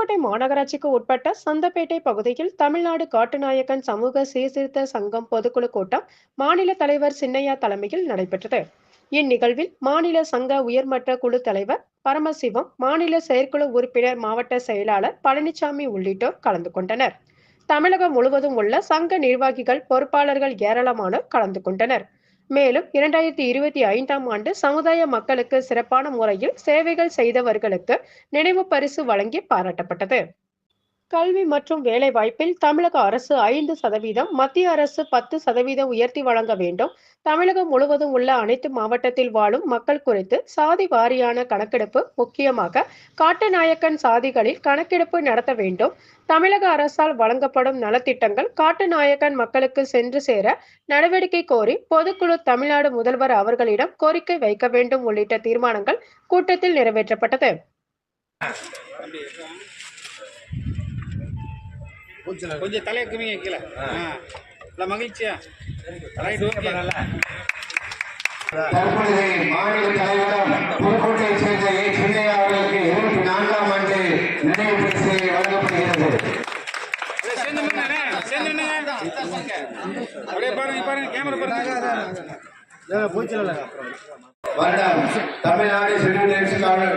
புதுக்கோட்டை மாநகராட்சிக்கு உட்பட்ட சந்தப்பேட்டை பகுதியில் தமிழ்நாடு காட்டுநாயக்கன் சமூக சீர்திருத்த சங்கம் பொதுக்குழு கூட்டம் மாநில தலைவர் சின்னையா தலைமையில் நடைபெற்றது. இந்நிகழ்வில் மாநில சங்க உயர்மட்ட குழு தலைவர் பரமசிவம் மாநில செயற்குழு உறுப்பினர் மாவட்ட செயலாளர் பழனிசாமி உள்ளிட்டோர் கலந்து கொண்டனர். தமிழகம் முழுவதும் உள்ள சங்க நிர்வாகிகள் பொறுப்பாளர்கள் ஏராளமானோர் கலந்து கொண்டனர். மேலும் இரண்டாயிரத்தி இருபத்தி ஐந்தாம் ஆண்டு சமுதாய மக்களுக்கு சிறப்பான முறையில் சேவைகள் செய்தவர்களுக்கு நினைவு பரிசு வழங்கி பாராட்டப்பட்டது. கல்வி மற்றும் வேலை வாய்ப்பில் தமிழக அரசு ஐந்து சதவீதம் மத்திய அரசு பத்து சதவீதம் உயர்த்தி வழங்க வேண்டும். தமிழகம் முழுவதும் உள்ள அனைத்து மாவட்டத்தில் வாழும் மக்கள் குறித்து சாதி வாரியான கணக்கெடுப்பு முக்கியமாக காட்டுநாயக்கன் சாதிகளில் கணக்கெடுப்பு நடத்த வேண்டும். தமிழக அரசால் வழங்கப்படும் நலத்திட்டங்கள் காட்டுநாயக்கன் மக்களுக்கு சென்று சேர நடவடிக்கை கோரி பொதுக்குழு தமிழ்நாடு முதல்வர் அவர்களிடம் கோரிக்கை வைக்க வேண்டும் உள்ளிட்ட தீர்மானங்கள் கூட்டத்தில் நிறைவேற்றப்பட்டது. கொஞ்சம் தலையை குமிங்க கீழே. ஆ. இல்லை மகிழ்ச்சியா? ரைட் ஓகே தற்பொழுது மாநில தலைவரும் புதுக்கோட்டையை சேர்ந்த ஏ. சின்னையா அவர்களுக்கு இருபத்தி நான்காம் ஆண்டு நினைவு பரிசு வழங்கப்படுகிறது. அப்படியே பாருங்க பாருங்க கேமரா பாருங்க. வருடம் தமிழ்நாடு சிறுநீர்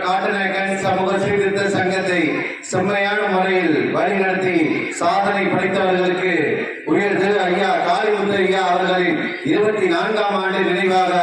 காட்டுநாயக்கன் சமூக சீர்திருத்த சங்கத்தை முறையில் வழிநடத்தி சாதனை படைத்தவர்களுக்கு உயர்ந்து ஐயா காளிமுத்து ஐயா அவர்களின் இருபத்தி நான்காம் ஆண்டு நினைவாக